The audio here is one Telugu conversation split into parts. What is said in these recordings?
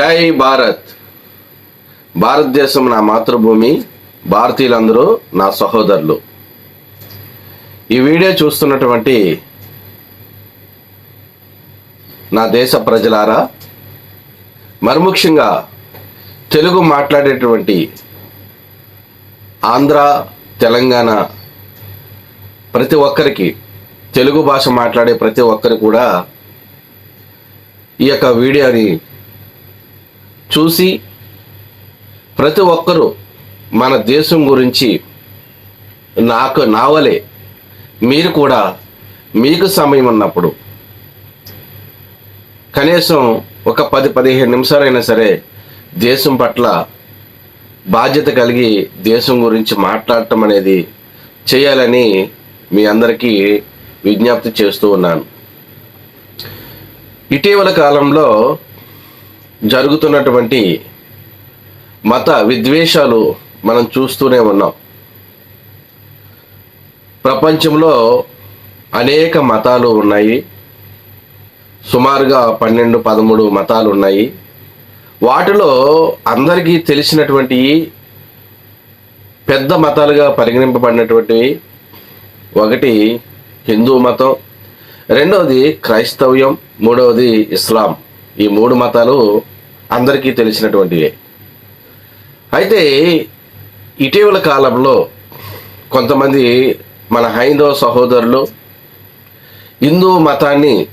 జై భారత్. భారతదేశం నా మాతృభూమి భారతీయులందరూ నా సహోదరులు. ఈ వీడియో చూస్తున్నటువంటి నా దేశ ప్రజలారా మరి ముఖ్యంగా తెలుగు మాట్లాడేటువంటి ఆంధ్ర తెలంగాణ ప్రతి ఒక్కరికి తెలుగు భాష మాట్లాడే ప్రతి ఒక్కరు కూడా ఈ యొక్క వీడియోని చూసి ప్రతి ఒక్కరూ మన దేశం గురించి నాకు నావలే మీరు కూడా మీకు సమయం ఉన్నప్పుడు కనీసం ఒక పది పదిహేను నిమిషాలైనా సరే దేశం పట్ల బాధ్యత కలిగి దేశం గురించి మాట్లాడటం అనేది చేయాలని మీ అందరికీ విజ్ఞప్తి చేస్తూ ఉన్నాను. ఇటీవల కాలంలో జరుగుతున్నటువంటి మత విద్వేషాలు మనం చూస్తూనే ఉన్నాం. ప్రపంచంలో అనేక మతాలు ఉన్నాయి. సుమారుగా పన్నెండు పదమూడు మతాలు ఉన్నాయి. వాటిలో అందరికీ తెలిసినటువంటి పెద్ద మతాలుగా పరిగణింపబడినటువంటివి ఒకటి హిందూ మతం రెండవది క్రైస్తవ్యం మూడవది ఇస్లాం. ఈ మూడు మతాలు అందరికీ తెలిసినటువంటివే. అయితే ఇటీవల కాలంలో కొంతమంది మన హైందవ సహోదరులు హిందూ మతాన్ని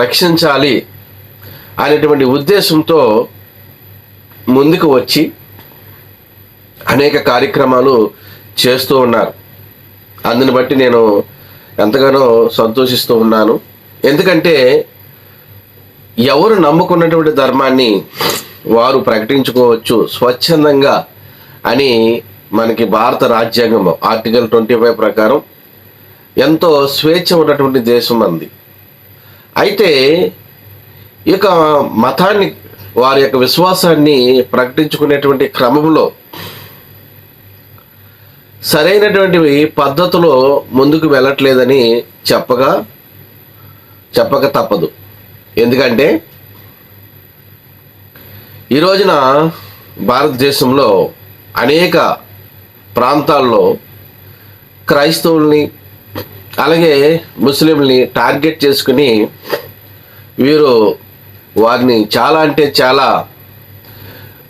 రక్షించాలి అనేటువంటి ఉద్దేశంతో ముందుకు వచ్చి అనేక కార్యక్రమాలు చేస్తూ ఉన్నారు. అందుని బట్టి నేను ఎంతగానో సంతోషిస్తూ ఉన్నాను. ఎందుకంటే ఎవరు నమ్ముకున్నటువంటి ధర్మాన్ని వారు ప్రకటించుకోవచ్చు స్వచ్ఛందంగా అని మనకి భారత రాజ్యాంగం ఆర్టికల్ ట్వంటీ ఫైవ్ ప్రకారం ఎంతో స్వేచ్ఛ ఉన్నటువంటి దేశం అంది. అయితే ఈ యొక్క మతాన్ని వారి యొక్క విశ్వాసాన్ని ప్రకటించుకునేటువంటి క్రమంలో సరైనటువంటి పద్ధతిలో ముందుకు వెళ్ళట్లేదని చెప్పగా చెప్పక తప్పదు. ఎందుకంటే ఈ రోజున భారతదేశంలో అనేక ప్రాంతాల్లో క్రైస్తవుల్ని అలాగే ముస్లింని టార్గెట్ చేసుకుని వీరు వారిని చాలా అంటే చాలా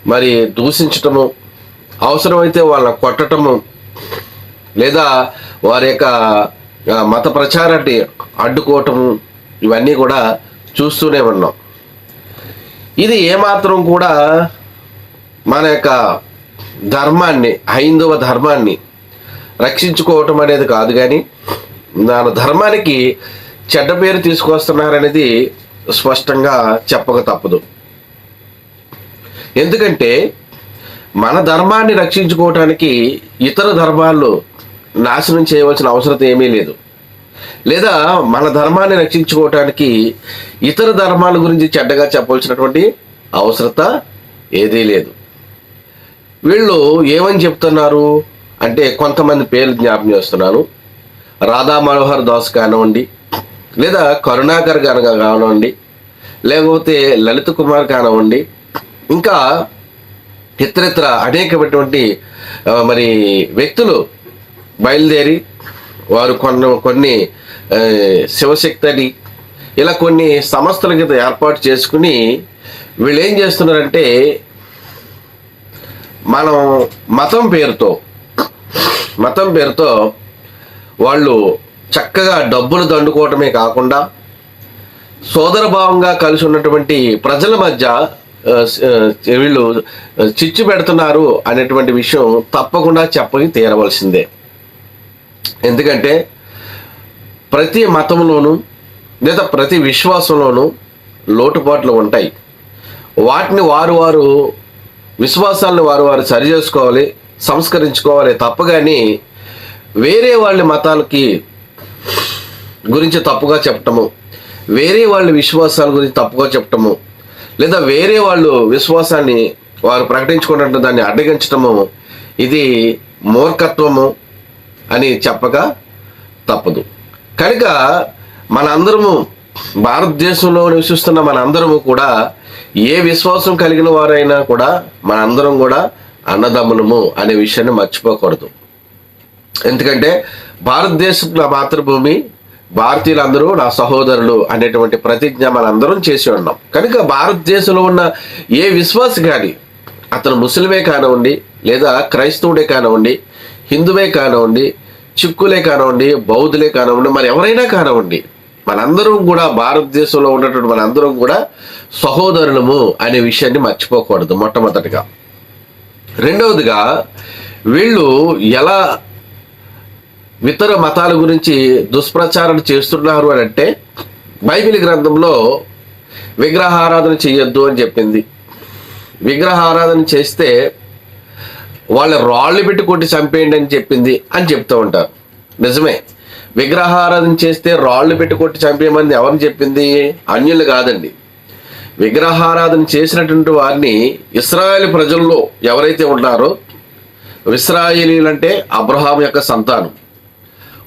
మరి దూషించటము అవసరమైతే వాళ్ళని కొట్టటము లేదా వారి యొక్క మత ప్రచారాన్ని అడ్డుకోవటము ఇవన్నీ కూడా చూస్తూనే ఉన్నాం. ఇది ఏమాత్రం కూడా మన యొక్క ధర్మాన్ని హైందవ ధర్మాన్ని రక్షించుకోవటం అనేది కాదు కానీ దాని ధర్మానికి చెడ్డ పేరు తీసుకొస్తున్నారనేది స్పష్టంగా చెప్పక తప్పదు. ఎందుకంటే మన ధర్మాన్ని రక్షించుకోవటానికి ఇతర ధర్మాలు నాశనం చేయవలసిన అవసరం ఏమీ లేదు. లేదా మన ధర్మాన్ని రక్షించుకోవటానికి ఇతర ధర్మాల గురించి చెడ్డగా చెప్పవలసినటువంటి అవసరత ఏదీ లేదు. వీళ్ళు ఏమని చెప్తున్నారు అంటే కొంతమంది పేర్లు జ్ఞాపం చేస్తున్నాను. రాధా మనోహర్ దాస్ కానివ్వండి లేదా కరుణాకర్ గారు కానివ్వండి లేకపోతే లలిత్ కుమార్ కానివ్వండి ఇంకా ఇతరత్ర అనేకమైనటువంటి మరి వ్యక్తులు బయలుదేరి వారు కొన్ని కొన్ని శివశక్తి అని ఇలా కొన్ని సంస్థల కింద ఏర్పాటు చేసుకుని వీళ్ళు ఏం చేస్తున్నారంటే మనం మతం పేరుతో మతం పేరుతో వాళ్ళు చక్కగా డబ్బులు దండుకోవటమే కాకుండా సోదరభావంగా కలిసి ఉన్నటువంటి ప్రజల మధ్య వీళ్ళు చిచ్చు పెడుతున్నారు అనేటువంటి విషయం తప్పకుండా చెప్పని తీరవలసిందే. ఎందుకంటే ప్రతి మతంలోనూ లేదా ప్రతి విశ్వాసంలోనూ లోటుపాట్లు ఉంటాయి. వాటిని వారు వారు విశ్వాసాలను వారు వారు సరి చేసుకోవాలి సంస్కరించుకోవాలి తప్ప కానీ వేరే వాళ్ళ మతాలకి గురించి తప్పుగా చెప్పటము వేరే వాళ్ళ విశ్వాసాల గురించి తప్పుగా చెప్పటము లేదా వేరే వాళ్ళు విశ్వాసాన్ని వారు ప్రకటించుకున్నట్టు దాన్ని అడ్డగించటము ఇది మూర్ఖత్వము అని చెప్పక తప్పదు. కనుక మనందరము భారతదేశంలో నివసిస్తున్న మనందరము కూడా ఏ విశ్వాసం కలిగిన వారైనా కూడా మనందరం కూడా అన్నదమ్ములము అనే విషయాన్ని మర్చిపోకూడదు. ఎందుకంటే భారతదేశం నా మాతృభూమి భారతీయులందరూ నా సహోదరులు అనేటువంటి ప్రతిజ్ఞ మనందరం చేసి ఉన్నాం. కనుక భారతదేశంలో ఉన్న ఏ విశ్వాసి కానీ అతను ముస్లిమే కానివ్వండి లేదా క్రైస్తవుడే కానివ్వండి హిందువే కానివ్వండి చిక్కులే కానివ్వండి బౌద్ధులే కానివ్వండి మరి ఎవరైనా కానివ్వండి మనందరం కూడా భారతదేశంలో ఉన్నటువంటి మనందరం కూడా సహోదరులము అనే విషయాన్ని మర్చిపోకూడదు మొట్టమొదటిగా. రెండవదిగా వీళ్ళు ఎలా ఇతర మతాల గురించి దుష్ప్రచారం చేస్తున్నారు అని అంటే బైబిల్ గ్రంథంలో విగ్రహారాధన చేయొద్దు అని చెప్పింది. విగ్రహారాధన చేస్తే వాళ్ళ రాళ్ళు పెట్టి కొట్టి చంపేయండి అని చెప్పింది అని చెప్తూ ఉంటారు. నిజమే. విగ్రహారాధన చేస్తే రాళ్ళు పెట్టి కొట్టి చంపేయమని ఎవరిని చెప్పింది? అన్యులు కాదండి. విగ్రహారాధన చేసినటువంటి వారిని ఇస్రాయేల్ ప్రజల్లో ఎవరైతే ఉన్నారో ఇస్రాయేలీలు అంటే అబ్రహాం యొక్క సంతానం.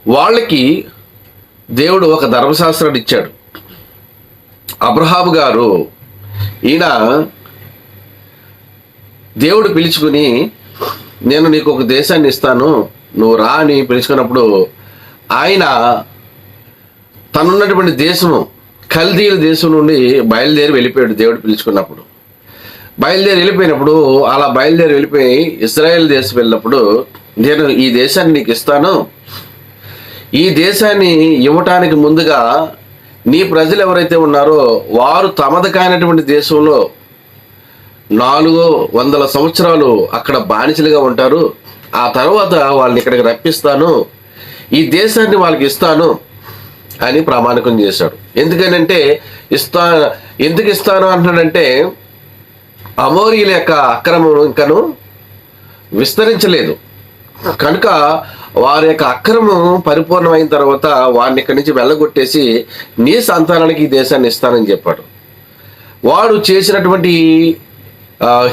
వాళ్ళకి దేవుడు ఒక ధర్మశాస్త్రాన్ని ఇచ్చాడు. అబ్రహాం గారు ఈయన దేవుడు పిలుచుకుని నేను నీకు ఒక దేశాన్ని ఇస్తాను. నువ్వు రా అని పిలుచుకున్నప్పుడు ఆయన తనున్నటువంటి దేశము కల్దీల దేశం నుండి బయలుదేరి వెళ్ళిపోయాడు దేవుడు పిలుచుకున్నప్పుడు. బయలుదేరి వెళ్ళిపోయినప్పుడు అలా బయలుదేరి వెళ్ళిపోయి ఇస్రాయేల్ దేశం వెళ్ళినప్పుడు నేను ఈ దేశాన్ని నీకు ఇస్తాను. ఈ దేశాన్ని ఇవ్వటానికి ముందుగా నీ ప్రజలు ఎవరైతే ఉన్నారో వారు తమది కానటువంటి దేశంలో నాలుగు వందల సంవత్సరాలు అక్కడ బానిసలుగా ఉంటారు. ఆ తర్వాత వాళ్ళని ఇక్కడికి రప్పిస్తాను. ఈ దేశాన్ని వాళ్ళకి ఇస్తాను అని ప్రామాణికం చేశాడు. ఎందుకనంటే ఇస్తా ఎందుకు ఇస్తాను అంటున్నాడంటే అమోరీల యొక్క అక్రమం ఇంకను విస్తరించలేదు. కనుక వారి యొక్క అక్రమం పరిపూర్ణమైన తర్వాత వారిని ఇక్కడి నుంచి వెళ్ళగొట్టేసి నీ సంతానానికి ఈ దేశాన్ని ఇస్తానని చెప్పాడు. వాడు చేసినటువంటి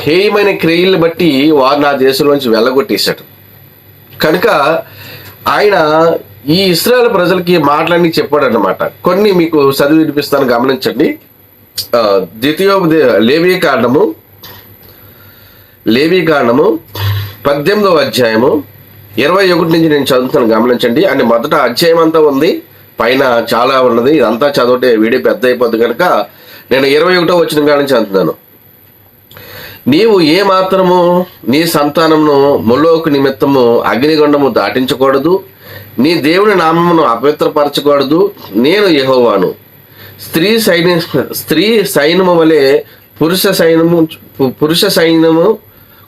హేయమైన క్రియలను బట్టి వారు నా దేశంలోంచి వెళ్ళగొట్టేశాడు. కనుక ఆయన ఈ ఇస్రాయల్ ప్రజలకి మాటలన్నీ చెప్పాడు అనమాట కొన్ని మీకు చదివి వినిపిస్తాను గమనించండి. ద్వితీయోపదే లేవీ కాండము లేవీ కాండము పద్దెనిమిదవ అధ్యాయము ఇరవై ఒకటి నుంచి నేను చదువుతాను గమనించండి. అంటే మొదట అధ్యాయం అంతా ఉంది. పైన చాలా ఉన్నది. ఇదంతా చదివితే వీడియో పెద్ద అయిపోద్ది కనుక నేను ఇరవై ఒకటో వచ్చిన కాడ నుంచి చదువుతున్నాను. నీవు ఏ మాత్రము నీ సంతానమును ములోకు నిమిత్తము అగ్నిగుండము దాటించకూడదు. నీ దేవుని నామమును అపవిత్రపరచకూడదు. నేను యహోవాను. స్త్రీ సైన్య స్త్రీ సైన్యము వలె పురుష సైన్యము పురుష సైన్యము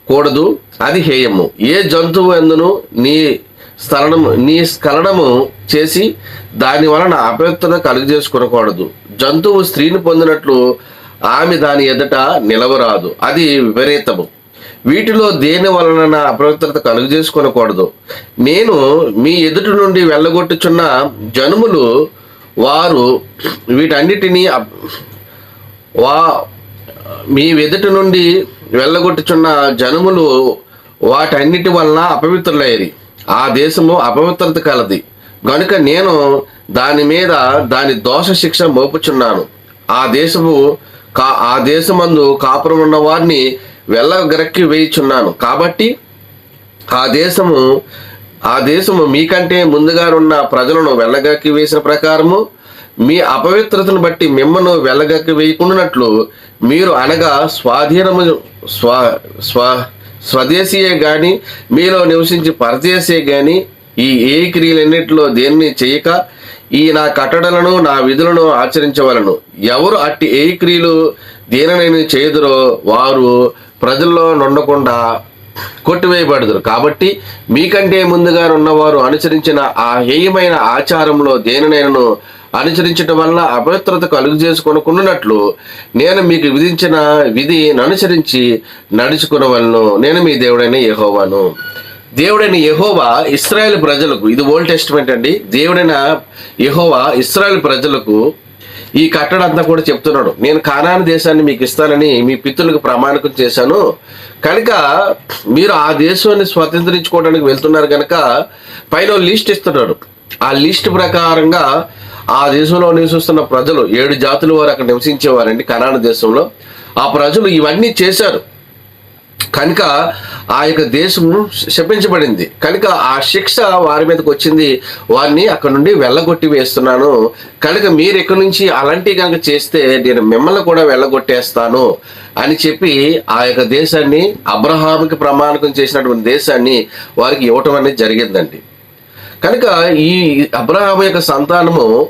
కూడదు. అది హేయము. ఏ జంతువు ఎందును నీ స్థలనము నీ స్ఖలనము చేసి దాని వలన అపవిత్రత కలుగజేసుకునకూడదు. జంతువు స్త్రీని పొందినట్లు ఆమె దాని ఎదుట నిలవరాదు. అది విపరీతము. వీటిలో దేని వలన అపవిత్రత కలుగజేసుకొనకూడదు? నేను మీ ఎదుటి నుండి వెళ్ళగొట్టుచున్న జనుములు వారు వీటన్నిటినీ వా మీ ఎదుటి నుండి వెళ్ళగొట్టుచున్న జనుములు వాటన్నిటి వలన అపవిత్రులయ్యేది ఆ దేశము అపవిత్రత కలది. గనుక నేను దాని మీద దాని దోష శిక్ష మోపుచున్నాను. ఆ దేశము కా ఆ దేశమందు కాపురం ఉన్న వారిని వెళ్ళగరక్కి వేయుచున్నాను. కాబట్టి ఆ దేశము ఆ దేశము మీకంటే ముందుగా ఉన్న ప్రజలను వెళ్ళగక్కి వేసిన ప్రకారము మీ అపవిత్రతను బట్టి మిమ్మను వెళ్ళగక్కి వేయకుండానట్లు మీరు అనగా స్వాధీనము స్వ స్వ స్వదేశీయే కానీ మీలో నివసించి పరదేశీయే కానీ ఈ ఏ క్రియలన్నిటిలో దేన్ని చేయక ఈ నా కట్టడలను నా విధులను ఆచరించవలను. ఎవరు అట్టి ఏ క్రియలు దేనినైనా చేయుదురో వారు ప్రజల్లో నుండకుండా కొట్టివేయబడదురు. కాబట్టి మీకంటే ముందుగా ఉన్నవారు అనుసరించిన ఆ హేయమైన ఆచారంలో దేనినైనను అనుసరించటం వల్ల అపవిత్రత కలుగు చేసుకొనుకున్నట్లు నేను మీకు విధించిన విధిని అనుసరించి నడుచుకునవలను. నేను మీ దేవుడైన యహోవాను. దేవుడైన యహోవా ఇస్రాయల్ ప్రజలకు ఇది ఓల్డ్ టెస్ట్మెంట్ అండి దేవుడైన యహోవా ఇస్రాయల్ ప్రజలకు ఈ కట్టడంతా కూడా చెప్తున్నాడు. నేను కానాని దేశాన్ని మీకు ఇస్తానని మీ పిత్రులకు ప్రమాణకం చేశాను. కనుక మీరు ఆ దేశాన్ని స్వతంత్రించుకోవడానికి వెళ్తున్నారు కనుక పైన లిస్ట్ ఇస్తున్నాడు. ఆ లిస్ట్ ప్రకారంగా ఆ దేశంలో నివసిస్తున్న ప్రజలు ఏడు జాతుల వారు అక్కడ నివసించేవారండి కనాన దేశంలో. ఆ ప్రజలు ఇవన్నీ చేశారు. కనుక ఆ యొక్క దేశం శపించబడింది. కనుక ఆ శిక్ష వారి మీదకి వచ్చింది. వారిని అక్కడ నుండి వెళ్ళగొట్టి వేస్తున్నాను. కనుక మీరు ఇక్కడి నుంచి అలాంటి కనుక చేస్తే నేను మిమ్మల్ని కూడా వెళ్ళగొట్టేస్తాను అని చెప్పి ఆ యొక్క దేశాన్ని అబ్రహాముకి ప్రమాణకం చేసినటువంటి దేశాన్ని వారికి ఇవ్వటం అనేది జరిగిందండి. కనుక ఈ అబ్రహాము యొక్క సంతానము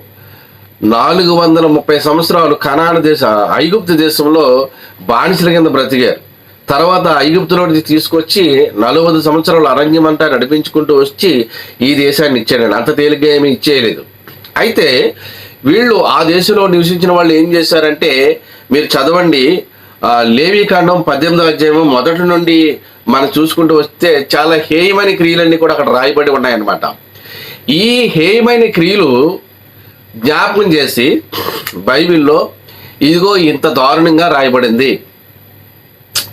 నాలుగు వందల ముప్పై సంవత్సరాలు కనాన దేశ ఐగుప్తు దేశంలో బానిసల కింద బ్రతికారు. తర్వాత ఐగుప్తులో తీసుకొచ్చి నలభై సంవత్సరాలు అరణ్యం అంతా నడిపించుకుంటూ వచ్చి ఈ దేశాన్ని ఇచ్చాడండి అంత తేలిగ్గా ఏమీ ఇచ్చేయలేదు. అయితే వీళ్ళు ఆ దేశంలో నివసించిన వాళ్ళు ఏం చేశారంటే మీరు చదవండి ఆ, లేవీకాండం పద్దెనిమిదో అధ్యాయము మొదటి నుండి మనం చూసుకుంటూ వస్తే చాలా హేయమైన క్రియలన్నీ కూడా అక్కడ రాయబడి ఉన్నాయన్నమాట. ఈ హేయమైన క్రియలు జ్ఞాపకం చేసి బైబిల్లో ఇదిగో ఇంత దారుణంగా రాయబడింది.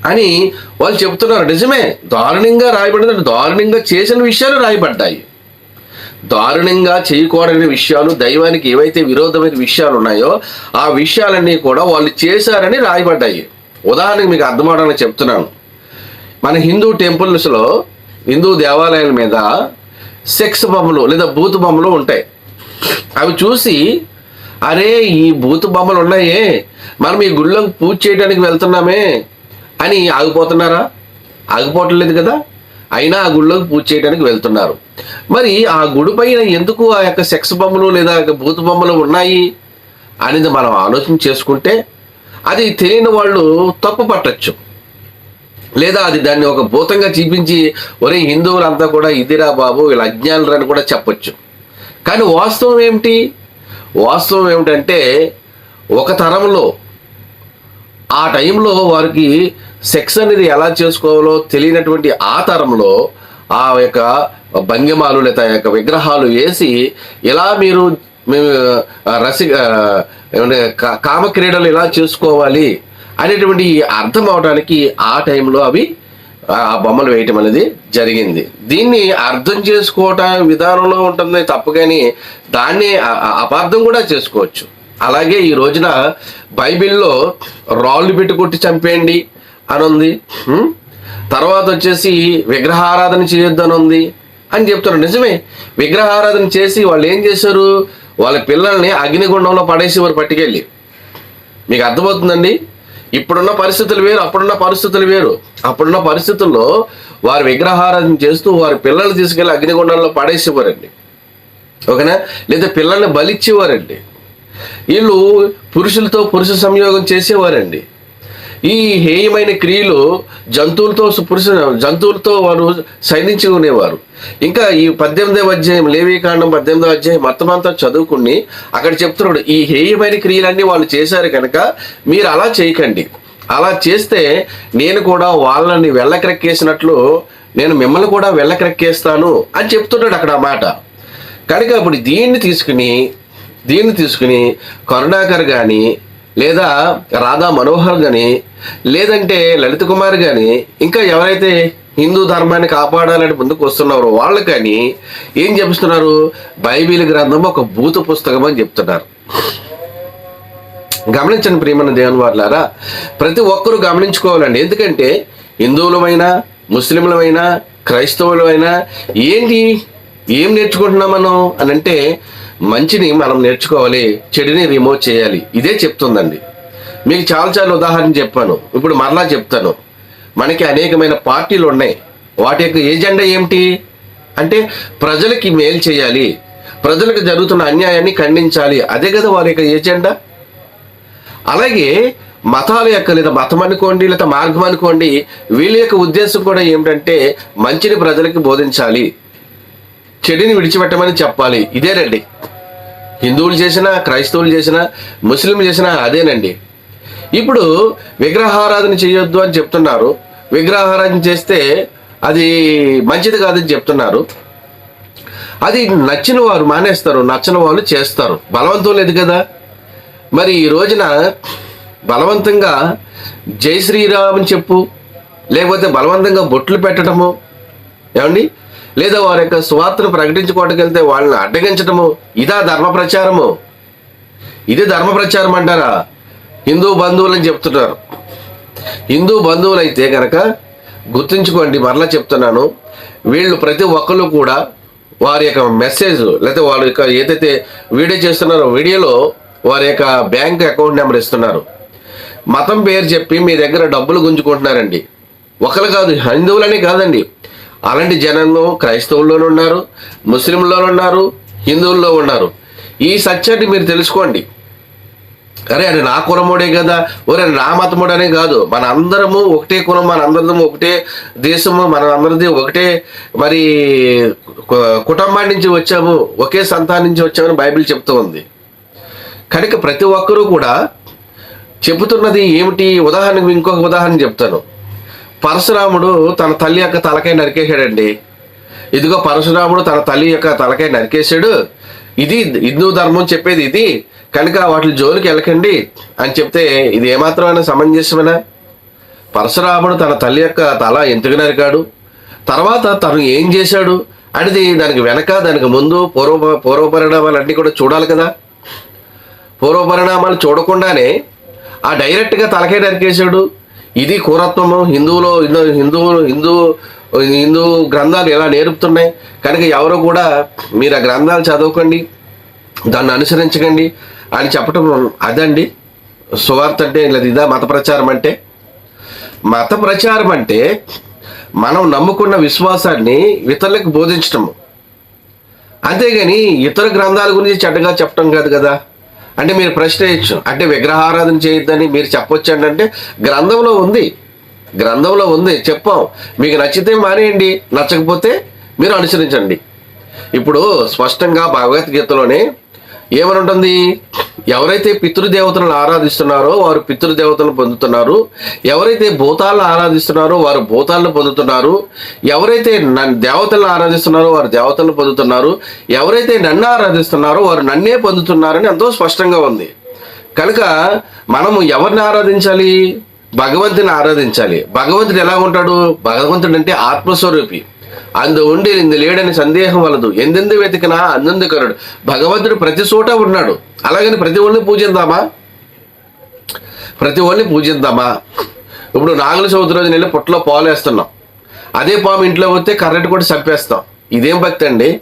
అని వాళ్ళు చెప్తున్నారు. నిజమే దారుణంగా రాయబడింది అంటే దారుణంగా చేసిన విషయాలు రాయబడ్డాయి. దారుణంగా చేయకూడని విషయాలు దైవానికి ఏవైతే విరోధమైన విషయాలు ఉన్నాయో ఆ విషయాలన్నీ కూడా వాళ్ళు చేశారని రాయబడ్డాయి. ఉదాహరణకి మీకు అర్థమవడానికి చెప్తున్నాను. మన హిందూ టెంపుల్స్లో హిందూ దేవాలయాల మీద సెక్స్ బొమ్మలు లేదా బూతు బొమ్మలు ఉంటాయి. అవి చూసి అరే ఈ బూతు బొమ్మలు ఉన్నాయే మనం ఈ గుళ్ళో పూజ చేయడానికి వెళ్తున్నామే అని ఆగిపోతున్నారా? ఆగిపోవట్లేదు కదా? అయినా ఆ గుళ్ళోకి పూజ చేయడానికి వెళ్తున్నారు. మరి ఆ గుడి పైన ఎందుకు ఆ యొక్క సెక్స్ బొమ్మలు లేదా భూత యొక్క బొమ్మలు ఉన్నాయి అనేది మనం ఆలోచన చేసుకుంటే అది తెలియని వాళ్ళు తప్పు పట్టచ్చు. లేదా అది దాన్ని ఒక భూతంగా చూపించి ఒరే హిందువులంతా కూడా ఇదిరా బాబు వీళ్ళ అజ్ఞానులని కూడా చెప్పొచ్చు. కానీ వాస్తవం ఏమిటి? వాస్తవం ఏమిటంటే ఒక తరంలో ఆ టైంలో వారికి సెక్స్ అనేది ఎలా చేసుకోవాలో తెలియనటువంటి ఆ తరంలో ఆ యొక్క భంగిమాలు లేదా ఆ యొక్క విగ్రహాలు వేసి ఇలా మీరు మేము రసి కామక్రీడలు ఇలా చేసుకోవాలి అనేటువంటి అర్థం అవడానికి ఆ టైంలో అవి ఆ బొమ్మలు వేయటం అనేది జరిగింది. దీన్ని అర్థం చేసుకోవటం విధానంలో ఉంటుంది తప్పు కానీ దాన్ని అపార్థం కూడా చేసుకోవచ్చు. అలాగే ఈ రోజున బైబిల్లో రాళ్ళు పెట్టి కొట్టి చంపేయండి అని ఉంది. తర్వాత వచ్చేసి విగ్రహారాధన చేయొద్దు అని ఉంది. అని చెప్తున్నారు. నిజమే. విగ్రహారాధన చేసి వాళ్ళు ఏం చేశారు? వాళ్ళ పిల్లల్ని అగ్నిగుండంలో పడేసేవారు పట్టుకెళ్ళి. మీకు అర్థమవుతుందండి? ఇప్పుడున్న పరిస్థితులు వేరు అప్పుడున్న పరిస్థితులు వేరు. అప్పుడున్న పరిస్థితుల్లో వారు విగ్రహారాధన చేస్తూ వారి పిల్లల్ని తీసుకెళ్ళి అగ్నిగుండంలో పడేసేవారండి ఓకేనా? లేదా పిల్లల్ని బలిచ్చేవారండి. వీళ్ళు పురుషులతో పురుష సంయోగం చేసేవారండి. ఈ హేయమైన క్రియలు జంతువులతో పురుష జంతువులతో వారు సైనించుకునేవారు ఇంకా ఈ పద్దెనిమిదవ అధ్యాయం లేవీకాండం పద్దెనిమిదవ అధ్యాయం మొత్తం అంతా చదువుకుని అక్కడ చెప్తున్నాడు ఈ హేయమైన క్రియలన్నీ వాళ్ళు చేశారు కనుక మీరు అలా చేయకండి. అలా చేస్తే నేను కూడా వాళ్ళని వెళ్ళక్రెక్కేసినట్లు నేను మిమ్మల్ని కూడా వెళ్ళక్రెక్కేస్తాను అని చెప్తున్నాడు అక్కడ ఆ మాట. కనుక ఇప్పుడు దీన్ని తీసుకుని దీన్ని తీసుకుని కరుణాకర్ కానీ లేదా రాధా మనోహర్ కానీ లేదంటే లలిత కుమార్ కానీ ఇంకా ఎవరైతే హిందూ ధర్మాన్ని కాపాడాలని ముందుకు వస్తున్నారో వాళ్ళు కానీ ఏం చెప్తున్నారు? బైబిల్ గ్రంథం ఒక భూత పుస్తకం అని చెప్తున్నారు. గమనించండి ప్రియమైన దేవుని వాళ్ళారా ప్రతి ఒక్కరూ గమనించుకోవాలండి. ఎందుకంటే హిందువులమైనా ముస్లింలమైనా క్రైస్తవులమైనా ఏంటి ఏం నేర్చుకుంటున్నాం మనం అని అంటే మంచిని మనం నేర్చుకోవాలి చెడుని రిమూవ్ చేయాలి. ఇదే చెప్తుందండి. మీకు చాలా చాలా ఉదాహరణ చెప్పాను. ఇప్పుడు మరలా చెప్తాను. మనకి అనేకమైన పార్టీలు ఉన్నాయి. వాటి యొక్క ఏజెండా ఏమిటి? అంటే ప్రజలకి మేలు చేయాలి. ప్రజలకు జరుగుతున్న అన్యాయాన్ని ఖండించాలి. అదే కదా వారి యొక్క ఏజెండా? అలాగే మతాల యొక్క లేదా మతం అనుకోండి లేదా మార్గం అనుకోండి వీళ్ళ యొక్క ఉద్దేశం కూడా ఏమిటంటే మంచిని ప్రజలకి బోధించాలి. చెడుని విడిచిపెట్టమని చెప్పాలి. ఇదేనండి హిందువులు చేసినా క్రైస్తవులు చేసినా ముస్లింలు చేసినా అదేనండి. ఇప్పుడు విగ్రహారాధన చేయొద్దు అని చెప్తున్నారు. విగ్రహారాధన చేస్తే అది మంచిది కాదని చెప్తున్నారు. అది నచ్చిన వారు మానేస్తారు నచ్చిన వాళ్ళు చేస్తారు. బలవంతం లేదు కదా. మరి ఈ రోజున బలవంతంగా జై శ్రీరామ్ అని చెప్పు లేకపోతే బలవంతంగా బొట్లు పెట్టడము ఏమండి? లేదా వారి యొక్క స్వార్థను ప్రకటించుకోవడానికి వెళ్తే వాళ్ళని అడ్డగించడము ఇదా ధర్మ ప్రచారము ఇదే ధర్మ ప్రచారం అంటారా? హిందూ బంధువులని చెప్తున్నారు. హిందూ బంధువులు అయితే కనుక గుర్తుంచుకోండి మరలా చెప్తున్నాను. వీళ్ళు ప్రతి ఒక్కరు కూడా వారి యొక్క మెసేజ్ లేకపోతే వాళ్ళ యొక్క ఏదైతే వీడియో చేస్తున్నారో వీడియోలో వారి యొక్క బ్యాంక్ అకౌంట్ నెంబర్ ఇస్తున్నారు. మతం పేరు చెప్పి మీ దగ్గర డబ్బులు గుంజుకుంటున్నారండి. ఒకరు కాదు హిందువులనే కాదండి. అలాంటి జనంలో క్రైస్తవుల్లోనూ ఉన్నారు ముస్లింల్లోనూ ఉన్నారు హిందువుల్లో ఉన్నారు. ఈ సత్యాన్ని మీరు తెలుసుకోండి. అరే అది నా కులముడే కదా ఒరే నా మతముడనే కాదు. మన అందరము ఒకటే కులం మన అందరము ఒకటే దేశము మన అందరిది ఒకటే మరి కుటుంబాన్ని నుంచి వచ్చాము ఒకే సంతానం నుంచి వచ్చామని బైబిల్ చెప్తూ ఉంది. కనుక ప్రతి ఒక్కరూ కూడా చెబుతున్నది ఏమిటి? ఉదాహరణకు ఇంకొక ఉదాహరణ చెప్తాను. పరశురాముడు తన తల్లి యొక్క తలకై నరికేశాడండి. ఇదిగో పరశురాముడు తన తల్లి యొక్క తలకై నరికేశాడు. ఇది హిందూ ధర్మం చెప్పేది ఇది. కనుక వాటి జోలికి వెళ్ళకండి అని చెప్తే ఇది ఏమాత్రమైన సమంజసమేనా? పరశురాముడు తన తల్లి యొక్క తల ఎందుకు నరికాడు? తర్వాత తను ఏం చేశాడు? అనేది దానికి వెనక దానికి ముందు పూర్వ పూర్వ పరిణామాలన్నీ కూడా చూడాలి కదా. పూర్వ పరిణామాలు చూడకుండానే ఆ డైరెక్ట్గా తలకై నరికేశాడు. ఇది కూరత్వము. హిందువులో హిందూ హిందువులు హిందూ హిందూ గ్రంథాలు ఎలా నేర్పుతున్నాయి? కనుక ఎవరు కూడా మీరు ఆ గ్రంథాలు చదవకండి దాన్ని అనుసరించకండి అని చెప్పటం అదండి. సువార్త అంటే లేదు ఇదా మత ప్రచారం అంటే. మత ప్రచారం అంటే మనం నమ్ముకున్న విశ్వాసాన్ని ఇతరులకు బోధించటము. అంతేగాని ఇతర గ్రంథాల గురించి చెడ్డగా చెప్పటం కాదు కదా. అంటే మీరు ప్రశ్నించు. అంటే విగ్రహారాధన చేయొద్దని మీరు చెప్పొచ్చండి అంటే గ్రంథంలో ఉంది. గ్రంథంలో ఉంది. చెప్పాం. మీకు నచ్చితే మానేయండి. నచ్చకపోతే మీరు అనుసరించండి. ఇప్పుడు స్పష్టంగా భగవద్గీతలోనే ఏమని ఉంటుంది ఎవరైతే పితృదేవతలను ఆరాధిస్తున్నారో వారు పితృదేవతలను పొందుతున్నారు. ఎవరైతే భూతాలను ఆరాధిస్తున్నారో వారు భూతాలను పొందుతున్నారు. ఎవరైతే దేవతలను ఆరాధిస్తున్నారో వారు దేవతలను పొందుతున్నారు. ఎవరైతే నన్ను ఆరాధిస్తున్నారో వారు నన్నే పొందుతున్నారని ఎంతో స్పష్టంగా ఉంది. కనుక మనము ఎవరిని ఆరాధించాలి? భగవంతుని ఆరాధించాలి. భగవంతుడు ఎలా ఉంటాడు? భగవంతుడు అంటే ఆత్మస్వరూపి. అందు ఉండి ఇందు లేడని సందేహం వలదు. ఎందెందు వెతికినా అందందు కరుడు. భగవంతుడు ప్రతి చోట ఉన్నాడు. అలాగని ప్రతి ఒళ్ళని పూజిద్దామా? ప్రతి ఒళ్ళని పూజిద్దామా? ఇప్పుడు నాగుల చవితి రోజు వెళ్ళి పుట్టలో పాలు వేస్తున్నాం. అదే పాము ఇంట్లో పోతే కర్రెంట్ కూడా చంపేస్తాం. ఇదేం భక్తి అండి?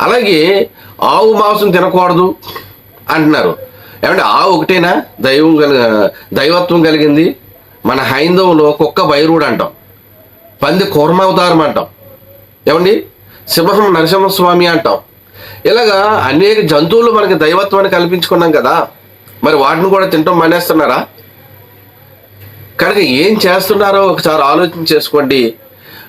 అలాగే ఆవు మాంసం తినకూడదు అంటున్నారు. ఏమంటే ఆవు ఒకటేనా? దైవం కలి దైవత్వం కలిగింది. మన హైందవంలో కుక్క బైరుడు అంటాం. పంది కూర్మావతారం అంటాం. ఏమండి? సింహం నరసింహస్వామి అంటాం. ఇలాగా అనేక జంతువులు మనకి దైవత్వాన్ని కల్పించుకున్నాం కదా మరి వాటిని కూడా తింటాం మానేస్తున్నారా? కనుక ఏం చేస్తున్నారో ఒకసారి ఆలోచన చేసుకోండి.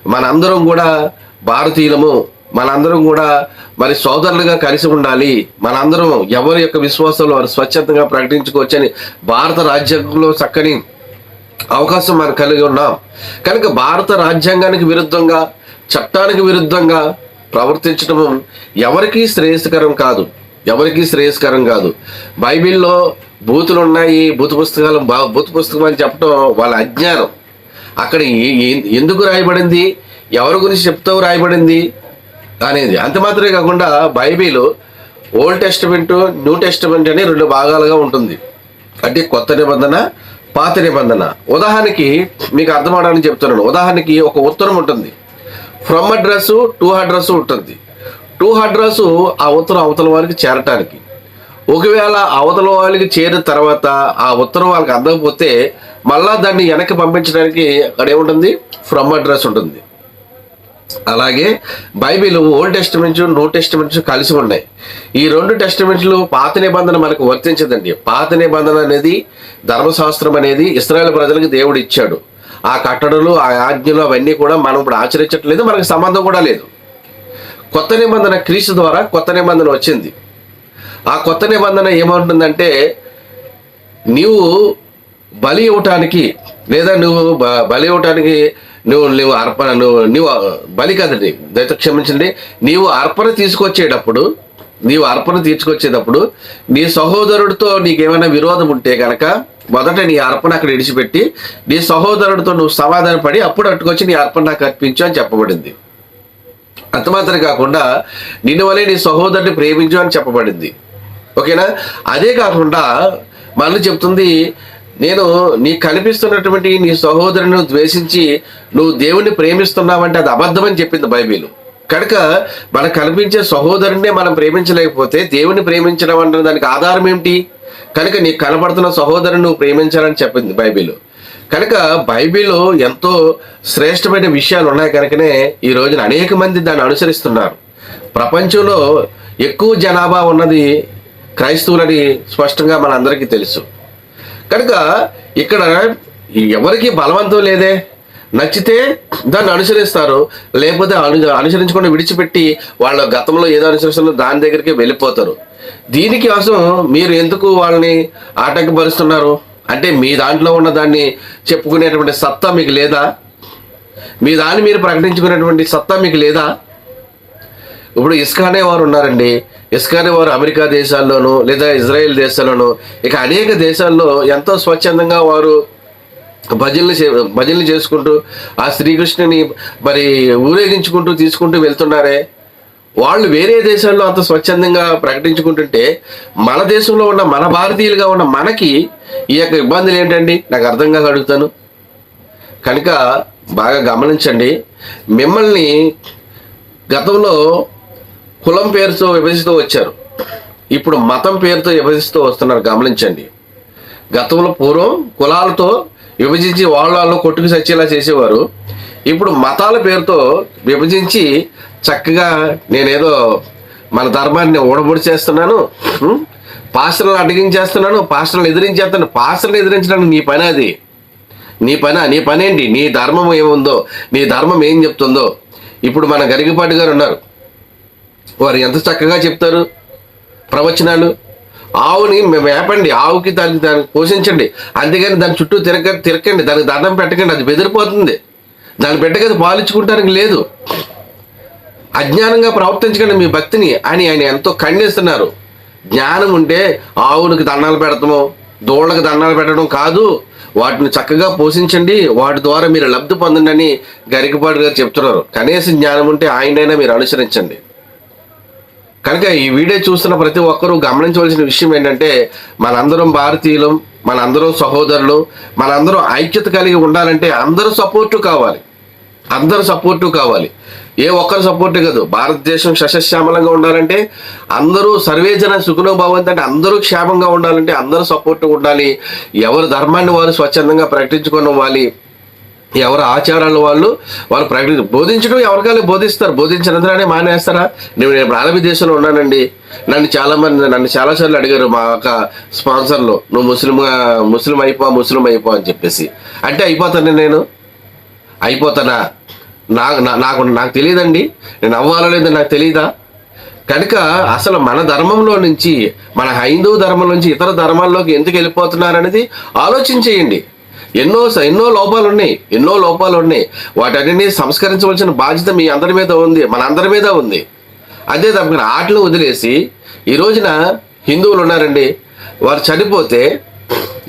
మనందరం కూడా భారతీయులము మనందరం కూడా మరి సోదరులుగా కలిసి ఉండాలి. మనందరం ఎవరి యొక్క విశ్వాసాలు వారు స్వచ్ఛందంగా ప్రకటించుకోవచ్చని భారత రాజ్యాంగంలో చక్కని అవకాశం మనం కలిగి ఉన్నాం. కనుక భారత రాజ్యాంగానికి విరుద్ధంగా చట్టానికి విరుద్ధంగా ప్రవర్తించడం ఎవరికీ శ్రేయస్కరం కాదు. ఎవరికీ శ్రేయస్కరం కాదు. బైబిల్లో బూతులు ఉన్నాయి బూతు పుస్తకాలు బా బూతు పుస్తకం అని చెప్పడం వాళ్ళ అజ్ఞానం. అక్కడ ఎందుకు రాయబడింది? ఎవరి గురించి చెప్తావు రాయబడింది? అనేది. అంత మాత్రమే కాకుండా Bible old testament new testament అని రెండు భాగాలుగా ఉంటుంది. అంటే కొత్త నిబంధన పాత నిబంధన. ఉదాహరణకి మీకు అర్థం అవడానికి చెప్తున్నాను. ఉదాహరణకి ఒక ఉత్తరం ఉంటుంది. ఫ్రమ్ అడ్రస్ టు అడ్రస్ ఉంటుంది. టూ అడ్రస్ ఆ ఉత్తరం అవతల వారికి చేరటానికి. ఒకవేళ అవతల వాళ్ళకి చేరిన తర్వాత ఆ ఉత్తరం వాళ్ళకి అందకపోతే మళ్ళా దాన్ని వెనక్కి పంపించడానికి అక్కడ ఏముంటుంది? ఫ్రమ్ అడ్రస్ ఉంటుంది. అలాగే Bible old testaments new testaments కలిసి ఉన్నాయి. ఈ రెండు టెస్టిమెంట్లు పాత నిబంధన మనకు వర్తించదండి. పాత నిబంధన అనేది ధర్మశాస్త్రం అనేది ఇస్రాయేల్ ప్రజలకు దేవుడు ఇచ్చాడు. ఆ కట్టడలు ఆ ఆజ్ఞలు అవన్నీ కూడా మనం ఇప్పుడు ఆచరించట్లేదు మనకు సంబంధం కూడా లేదు. కొత్త నిబంధన క్రీస్తు ద్వారా కొత్త నిబంధన వచ్చింది. ఆ కొత్త నిబంధన ఏమంటుందంటే నీవు బలి ఇవ్వటానికి లేదా నువ్వు బ- బలి ఇవ్వటానికి నువ్వు నువ్వు అర్పణ నువ్వు నువ్వు బలి కదండి దయతో క్షమించండి. నీవు అర్పణ తీసుకొచ్చేటప్పుడు నీవు అర్పణ తీసుకొచ్చేటప్పుడు నీ సహోదరుడితో నీకేమైనా విరోధం ఉంటే కనుక మొదట నీ అర్పణ అక్కడ విడిచిపెట్టి నీ సహోదరుడితో నువ్వు సమాధాన పడి అప్పుడు అట్టుకొచ్చి నీ అర్పణ నాకు అర్పించు అని చెప్పబడింది. అంతమాత్రం కాకుండా నిన్ను వలే నీ సహోదరుని ప్రేమించు అని చెప్పబడింది. ఓకేనా? అదే కాకుండా మళ్ళీ చెప్తుంది నేను నీకు కనిపిస్తున్నటువంటి నీ సహోదరుని ద్వేషించి నువ్వు దేవుణ్ణి ప్రేమిస్తున్నావంటే అది అబద్ధమని చెప్పింది బైబిల్. కనుక మనకు కనిపించే సహోదరుణ్ణే మనం ప్రేమించలేకపోతే దేవుని ప్రేమించడం అంటే దానికి ఆధారం ఏమిటి? కనుక నీకు కనబడుతున్న సహోదరుని నువ్వు ప్రేమించాలని చెప్పింది బైబిల్. కనుక బైబిల్లో ఎంతో శ్రేష్టమైన విషయాలు ఉన్నాయి కనుకనే ఈ రోజున అనేక మంది దాన్ని అనుసరిస్తున్నారు. ప్రపంచంలో ఎక్కువ జనాభా ఉన్నది క్రైస్తవులని స్పష్టంగా మనందరికీ తెలుసు. కనుక ఇక్కడ ఎవరికి బలవంతం లేదే? నచ్చితే దాన్ని అనుసరిస్తారు. లేకపోతే అను అనుసరించకుండా విడిచిపెట్టి వాళ్ళ గతంలో ఏదో అనుసరిస్తున్నారో దాని దగ్గరికి వెళ్ళిపోతారు. దీనికోసం మీరు ఎందుకు వాళ్ళని ఆటంకపరుస్తున్నారు? అంటే మీ దాంట్లో ఉన్న దాన్ని చెప్పుకునేటువంటి సత్తా మీకు లేదా? మీ దాన్ని మీరు ప్రకటించుకునేటువంటి సత్తా మీకు లేదా? ఇప్పుడు ఇస్కానే వారు ఉన్నారండి. ఇస్కానే వారు అమెరికా దేశాల్లోనూ లేదా ఇజ్రాయెల్ దేశాల్లోనూ ఇక అనేక దేశాల్లో ఎంతో స్వచ్ఛందంగా వారు భజనలు చే భజనలు చేసుకుంటూ ఆ శ్రీకృష్ణుని మరి ఊరేగించుకుంటూ తీసుకుంటూ వెళ్తున్నారే? వాళ్ళు వేరే దేశాల్లో అంత స్వచ్ఛందంగా ప్రకటించుకుంటుంటే మన దేశంలో ఉన్న మన భారతీయులుగా ఉన్న మనకి ఈ యొక్క ఇబ్బందులు ఏంటండి? నాకు అర్థం కాక అడుగుతాను. కనుక బాగా గమనించండి. మిమ్మల్ని గతంలో కులం పేరుతో విభజిస్తూ వచ్చారు. ఇప్పుడు మతం పేరుతో విభజిస్తూ వస్తున్నారు. గమనించండి. గతంలో పూర్వం కులాలతో విభజించి వాళ్ళ వాళ్ళు కొట్టుకు సచ్చేలా చేసేవారు. ఇప్పుడు మతాల పేరుతో విభజించి చక్కగా నేనేదో మన ధర్మాన్ని ఊడబొడి చేస్తున్నాను ఉం? పాస్టర్లను అడ్డగించేస్తున్నాను పాస్టర్లను ఎదిరించేస్తాను పాస్టర్లను ఎదిరించడానికి నీ పని అది. నీ పని నీ పని ఏంటి? నీ ధర్మం ఏముందో? నీ ధర్మం ఏం చెప్తుందో? ఇప్పుడు మన గరిగిపాటి గారు ఉన్నారు. వారు ఎంత చక్కగా చెప్తారు? ప్రవచనాలు. ఆవుని మే- మేపండి. ఆవుకి దానికి దాన్ని పోషించండి. అంతేగాని దాని చుట్టూ తిరగ తిరగండి. దానికి దండం పెట్టకండి. అది బెదిరిపోతుంది. దాని బిడ్డకి పాలించుకుంటానికి లేదు. అజ్ఞానంగా ప్రవర్తించకండి మీ భక్తిని. అని ఆయన ఎంతో ఖండిస్తున్నారు. జ్ఞానం ఉంటే ఆవులకు దండాలు పెడతాము దూళ్ళకి దండాలు పెట్టడం కాదు. వాటిని చక్కగా పోషించండి. వాటి ద్వారా మీరు లబ్ధి పొందండి అని గరికపాటి గారు చెప్తున్నారు. కనీసం జ్ఞానం ఉంటే ఆయనైనా మీరు అనుసరించండి. కనుక ఈ వీడియో చూస్తున్న ప్రతి ఒక్కరూ గమనించవలసిన విషయం ఏంటంటే మనందరం భారతీయులం మనందరం సహోదరులు మనందరం ఐక్యత కలిగి ఉండాలంటే అందరూ సపోర్టు కావాలి. అందరూ సపోర్టివ్ కావాలి. ఏ ఒక్కరు సపోర్ట్ కాదు. భారతదేశం సస్యశ్యామలంగా ఉండాలంటే అందరూ సర్వేజన సుఖనో భవంతి అంటే అందరూ క్షేమంగా ఉండాలంటే అందరూ సపోర్టు ఉండాలి. ఎవరి ధర్మాన్ని వారు స్వచ్ఛందంగా ప్రకటించుకుని వాలి ఎవరి ఆచారాలు వాళ్ళు వాళ్ళు ప్రకటి బోధించడం ఎవరికాలే బోధిస్తారు. బోధించినంతనే మానేస్తారా? నేను నేను అరబీ దేశంలో ఉన్నానండి. నన్ను చాలా మంది నన్ను చాలాసార్లు అడిగారు మా యొక్క స్పాన్సర్లు. నువ్వు ముస్లింగా ముస్లిం అయిపో ముస్లిం అయిపో అని చెప్పేసి. అంటే అయిపోతాను నేను. అయిపోతానా? నాకు నా- నాకు నాకు తెలియదండి. నేను అవ్వాలో లేదో నాకు తెలియదా కనుక అసలు మన ధర్మంలో నుంచి మన హైందూ ధర్మం నుంచి ఇతర ధర్మాల్లోకి ఎందుకు వెళ్ళిపోతున్నారు అనేది ఆలోచించేయండి. ఎన్నో స- ఎన్నో లోపాలు ఉన్నాయి ఎన్నో లోపాలు ఉన్నాయి వాటన్నిటిని సంస్కరించవలసిన బాధ్యత మీ అందరి మీద ఉంది. మన అందరి మీద ఉంది. అదే తప్ప ఆటలు వదిలేసి ఈ రోజున హిందువులు ఉన్నారండి. వారు చనిపోతే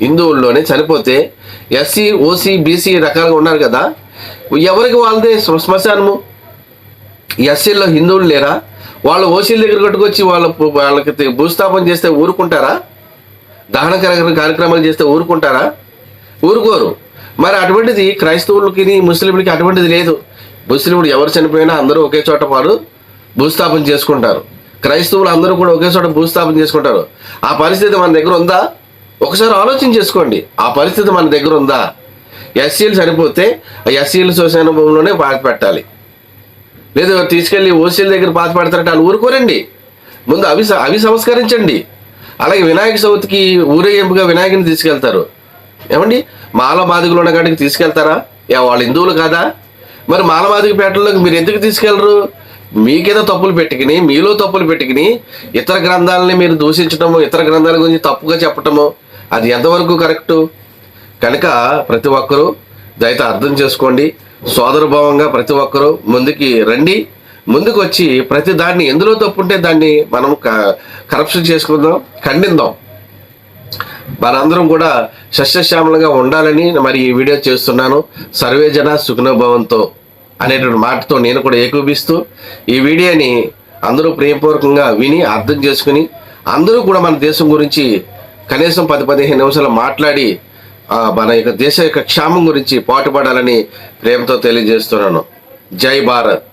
హిందువుల్లోనే చనిపోతే ఎస్సీ ఓసీ బీసీ రకాలుగా ఉన్నారు కదా. ఎవరికి వాళ్ళదే? శ్మశానము. ఎస్సీల్లో హిందువులు లేరా? వాళ్ళు ఓసీల దగ్గర కట్టుకొచ్చి వాళ్ళ వాళ్ళకి భూస్థాపన చేస్తే ఊరుకుంటారా? దహన కార్యక్రమాలు చేస్తే ఊరుకుంటారా? ఊరుకోరు. మరి అటువంటిది క్రైస్తవులకి ముస్లింలకి అటువంటిది లేదు. ముస్లింలు ఎవరు చనిపోయినా అందరూ ఒకే చోట వారు భూస్థాపన చేసుకుంటారు. క్రైస్తవులు అందరూ కూడా ఒకే చోట భూస్థాపన చేసుకుంటారు. ఆ పరిస్థితి మన దగ్గర ఉందా? ఒకసారి ఆలోచన చేసుకోండి. ఆ పరిస్థితి మన దగ్గర ఉందా? ఎస్సీలు సరిపోతే ఆ ఎస్సీలు శ్మశాన భూమిలోనే పాత పెట్టాలి. లేదు తీసుకెళ్ళి ఓసీల దగ్గర పాత పెడతారంటే వాళ్ళు ఊరుకోరండి. ముందు అవి స- అవి సంస్కరించండి. అలాగే వినాయక చవితికి ఊరేగింపుగా వినాయకుని తీసుకెళ్తారు. ఏమండి? మాల బాధికులు ఉన్న కాడికి తీసుకెళ్తారా? యా వాళ్ళు హిందువులు కాదా? మరి మాల పేటలోకి మీరు ఎందుకు తీసుకెళ్ళరు? మీకేదో తప్పులు పెట్టుకుని మీలో తప్పులు పెట్టుకుని ఇతర గ్రంథాలని మీరు దూషించడము ఇతర గ్రంథాల గురించి తప్పుగా చెప్పటము అది ఎంతవరకు కరెక్టు? కనుక ప్రతి ఒక్కరూ దయతో అర్థం చేసుకోండి. సోదరభావంగా ప్రతి ఒక్కరూ ముందుకి రండి. ముందుకు వచ్చి ప్రతి దాన్ని ఎందులో తప్పు ఉంటే దాన్ని మనం కరప్షన్ చేసుకుందాం ఖండిందాం. మనందరం కూడా సస్యశ్యామలంగా ఉండాలని మరి ఈ వీడియో చేస్తున్నాను. సర్వేజన సుఖనుభవంతో అనేటువంటి మాటతో నేను కూడా ఏకూపిస్తూ ఈ వీడియోని అందరూ ప్రేమపూర్వకంగా విని అర్థం చేసుకుని అందరూ కూడా మన దేశం గురించి కనీసం పది పదిహేను నిమిషాలు మాట్లాడి మన యొక్క దేశ యొక్క క్షేమం గురించి పాటుపడాలని ప్రేమతో తెలియజేస్తున్నాను. జై భారత్.